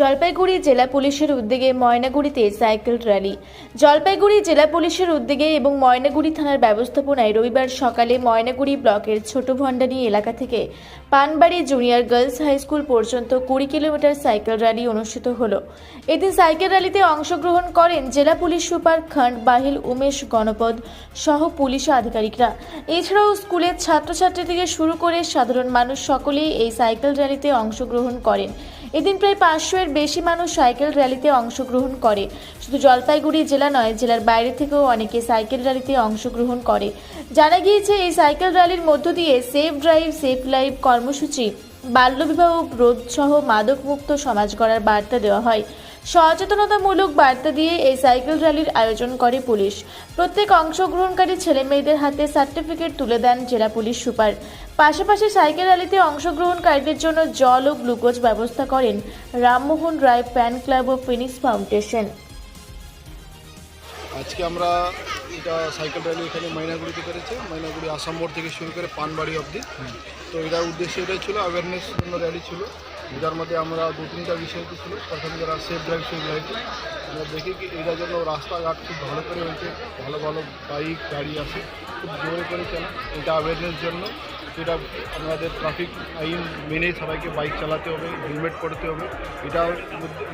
জলপাইগুড়ি জেলা পুলিশের উদ্যোগে ময়নাগুড়িতে সাইকেল র্যালি। জলপাইগুড়ি জেলা পুলিশের উদ্যোগে এবং ময়নাগুড়ি থানার ব্যবস্থাপনায় রবিবার সকালে ময়নাগুড়ি ব্লকের ছোট ভণ্ডারি এলাকা থেকে Panbari junior girls high school পর্যন্ত কুড়ি কিলোমিটার সাইকেল র্যালি অনুষ্ঠিত হলো। এদিন সাইকেল র্যালিতে অংশগ্রহণ করেন জেলা পুলিশ সুপার খন্ড বাহিল উমেশ গণপদ সহ পুলিশ আধিকারিকরা। এছাড়াও স্কুলের ছাত্রছাত্রী থেকে শুরু করে সাধারণ মানুষ সকলেই এই সাইকেল র্যালিতে অংশগ্রহণ করেন। এদিন প্রায় পাঁচশো এর বেশি মানুষ সাইকেল র্যালিতে অংশগ্রহণ করে। শুধু জলপাইগুড়ি জেলা নয়, জেলার বাইরে থেকেও অনেকে সাইকেল র্যালিতে অংশগ্রহণ করে। জানা গিয়েছে, এই সাইকেল র্যালির মধ্য দিয়ে সেফ ড্রাইভ, সেফ লাইফ কর্মসূচি, বাল্যবিবাহ রোধ সহ মাদকমুক্ত সমাজ গড়ার বার্তা দেওয়া হয়। সচেতনতামূলক বার্তা দিয়ে এই সাইকেল র্যালির আয়োজন করে পুলিশ। প্রত্যেক অংশগ্রহণকারী ছেলে মেয়েদের হাতে সার্টিফিকেট তুলে দেন জেলা পুলিশ সুপার। পাশাপাশি সাইকেল র্যালিতে অংশগ্রহণকারীদের জন্য জল ও গ্লুকোজ ব্যবস্থা করেন রামমোহন রায় ফ্যান ক্লাব ও ফিনিক্স ফাউন্ডেশন। আজকে আমরা এটা সাইকেল র্যালি এখানে ময়নাগুড়িতে করেছে। ময়নাগুড়ি আসাম থেকে শুরু করে পানবাড়ি অবধি। তো এটার উদ্দেশ্য এটাই ছিল অ্যাওয়ারনেস জন্য র্যালি ছিল। এটার মধ্যে আমরা দু তিনটা বিষয় ছিল প্রথম যারা সেফ ড্রাইভ সেফ লাইফ আমরা দেখি কি এটার জন্য রাস্তাঘাট খুব ভালো করে হয়েছে। ভালো ভালো বাইক গাড়ি আছে। খুব জোরে করে চলা। এটা অ্যাওয়ারনেস জন্য। এটা আমাদের ট্রাফিক আইন মেনে সবাইকে বাইক চালাতে হবে হেলমেট পরতে হবে। এটা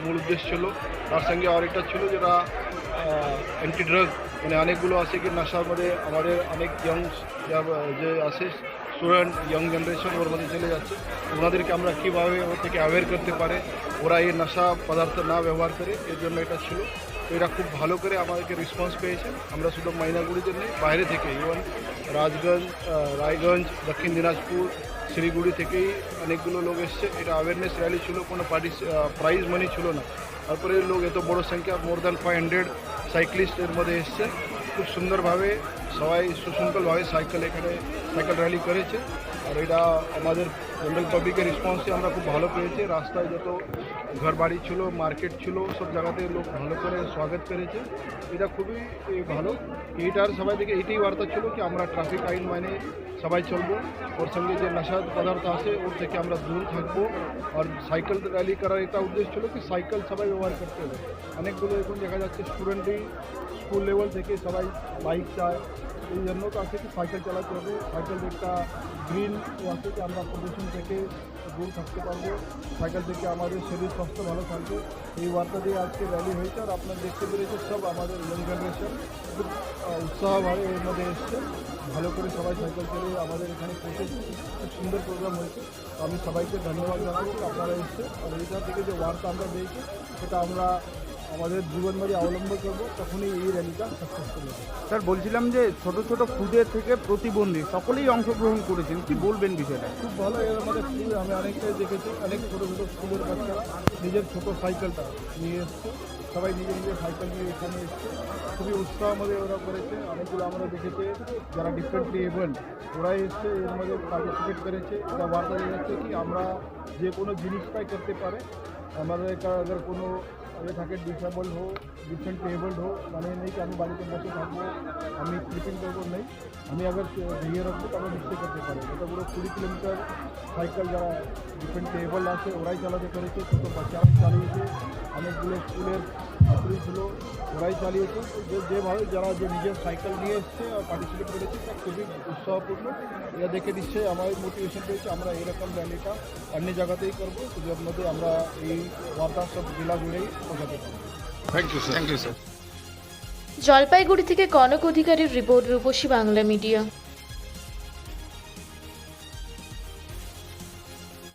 মূল উদ্দেশ্য ছিল। তার সঙ্গে আরেকটা ছিল যেটা অ্যান্টি ড্রাগ মানে অনেকগুলো আছে কি নেশার মধ্যে আমাদের অনেক ইয়ং যে আছে স্টুডেন্ট ইয়ং জেনারেশন ওর মধ্যে চলে যাচ্ছে। ওনাদেরকে আমরা কীভাবে ওর থেকে অ্যাওয়্যার করতে পারে, ওরা এই নেশা পদার্থ না ব্যবহার করে, এর জন্য এটা ছিল। তো এটা খুব ভালো করে আমাদেরকে রেসপন্স পেয়েছে। আমরা শুধু মাইনাগুড়িতে নেই বাইরে থেকে ইভেন রাজগঞ্জ রায়গঞ্জ, দক্ষিণ দিনাজপুর, শিলিগুড়ি থেকেই অনেকগুলো লোক এসছে। এটা অ্যাওয়ারনেস র্যালি ছিল, কোনো পার্টি প্রাইজ মানি ছিল না। তারপরে লোক এত বড় সংখ্যা more than five hundred cyclist এর মধ্যে এসছে। খুব সুন্দরভাবে সবাই সুশৃঙ্খলভাবে সাইকেল এখানে, সাইকেল র্যালি করেছে। আর এটা আমাদের জেনারেল পাবলিকের রেসপন্সে আমরা খুব ভালো পেয়েছি। রাস্তায় যত ঘর বাড়ি ছিল মার্কেট ছিল, সব জায়গাতে লোক ভালো করে স্বাগত করেছে। এটা খুবই ভালো। এইটার সবাই থেকে এইটাই বার্তা ছিল কি আমরা ট্রাফিক আইন মানে সবাই চলবো। ওর সঙ্গে যে নেশা পদার্থ আছে, ওর থেকে আমরা দূর থাকব। আর সাইকেল র্যালি করার এটা উদ্দেশ্য ছিল কি সাইকেল সবাই ব্যবহার করতে হবে। অনেকগুলো এখন দেখা যাচ্ছে স্টুডেন্টই স্কুল লেভেল থেকে সবাই বাইক চায়। এই জন্য তো আছে কি সাইকেল চালাতে হবে। সাইকেল একটা গ্রিন আছে কি আমরা প্রদূষণ থেকে দূর থাকতে পারব। সাইকেল থেকে আমাদের শরীর, স্বাস্থ্য ভালো থাকবে। এই বার্তা দিয়ে আজকে র্যালি হয়েছে আর আপনার দেখতে পেরেছে সব আমাদের ইয়ং জেনারেশন খুব উৎসাহভাবে এর মধ্যে এসছে। ভালো করে সবাই সাইকেল চালিয়ে আমাদের এখানে পৌঁছেছে খুব সুন্দর প্রোগ্রাম হয়েছে। আমি সবাইকে ধন্যবাদ জানাব আপনারা এসছে আর এইটা থেকে যে বার্তা আমরা পেয়েছি সেটা আমরা আমাদের জীবনবাড়ি অবলম্বন করব তখনই এই র্যালিটা সাকসেসফুল হবে স্যার বলছিলাম যে ছোট ছোট ক্ষুদে থেকে প্রতিবন্ধী সকলেই অংশগ্রহণ করেছেন কি বলবেন বিষয়টা? খুব ভালো এর আমাদের স্কুল আমি অনেকটাই দেখেছি অনেক ছোটো ছোটো স্কুলের বাচ্চা নিজের ছোট সাইকেলটা নিয়ে এসছে সবাই নিজের নিজের সাইকেল নিয়ে এখানে এসছে। খুবই উৎসাহ আমাদের ওরা করেছে অনেকগুলো আমরা দেখেছি যারা ডিফারেন্টলি ইভেন্ট ওরা এসছে এর মধ্যে পার্টিসিপেট করেছে এটা বার্তা যাচ্ছে কি আমরা যে কোনো জিনিসটাই করতে পারে আমাদের কোনো এ থাকে ডিসেবল হোক ডিফারেন্টলি এবল্ড হোক মানে নেই কি আমি বাড়িতে বসে থাকব, আমি স্লিপিং করব নেই। আমি আবার ভেঙে রাখব তবে নিশ্চয় করতে পারি এটা পুরো কুড়ি কিলোমিটার সাইকেল যারা ডিফারেন্ট এবল আছে, ওরাই চালাতে পেরেছে, ছোটো বাচ্চারা চালিয়েছে। অনেকগুলো স্কুলের ছাত্রী ছিল ওরাই চালিয়েছে। যে যেভাবে যারা যে নিজের সাইকেল নিয়ে এসছে আর পার্টিসিপেট করেছে তা খুবই উৎসাহপূর্ণ। এটা দেখে নিশ্চয়ই আমাদের মোটিভেশন পেয়েছে আমরা এরকম র্যালিটা অন্য জায়গাতেই করব যার মধ্যে আমরা এই বার্তা সব জেলা জুড়েই পৌঁছাতে পারব। Thank you sir thank you sir Jalpaiguri থেকে কনক অধিকারীর রিপোর্ট রূপসী বাংলা মিডিয়া।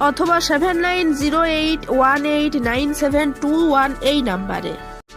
অথবা seven nine zero eight one eight nine seven two one এই নাম্বারে।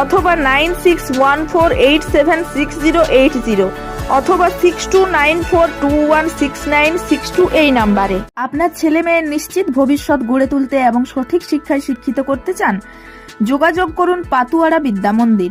অথবা nine six one four eight seven six zero eight zero অথবা six two nine four two one six nine six two এই নাম্বারে। আপনার ছেলে মেয়ের নিশ্চিত ভবিষ্যৎ গড়ে তুলতে এবং সঠিক শিক্ষায় শিক্ষিত করতে চান? যোগাযোগ করুন পাতুয়ারা বিদ্যা মন্দির।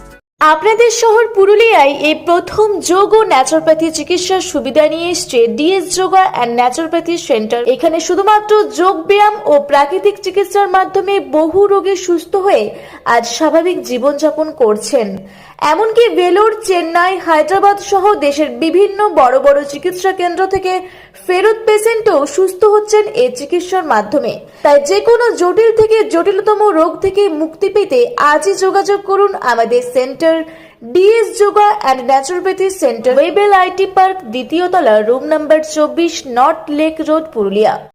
আপনাদের শহর পুরুলিয়ায় এই প্রথম যোগ ও ন্যাচুরোপ্যাথি চিকিৎসার সুবিধা নিয়ে এসছে DS yoga and naturopathy centre এখানে শুধুমাত্র যোগ ব্যায়াম ও প্রাকৃতিক চিকিৎসার মাধ্যমে বহু রোগে সুস্থ হয়ে আজ স্বাভাবিক জীবনযাপন করছেন। এমনকি ভেলোর, চেন্নাই, হায়দ্রাবাদ সহ দেশের বিভিন্ন বড় বড় চিকিৎসা কেন্দ্র থেকে ফেরত পেশেন্টও সুস্থ হচ্ছেন এই চিকিৎসার মাধ্যমে। তাই যে কোনো জটিল থেকে জটিলতম রোগ থেকে মুক্তি পেতে আজই যোগাযোগ করুন আমাদের centre DS yoga and naturopathy centre, Webel IT park দ্বিতীয় তলা রুম নাম্বার চব্বিশ, নর্থ লেক রোড, পুরুলিয়া।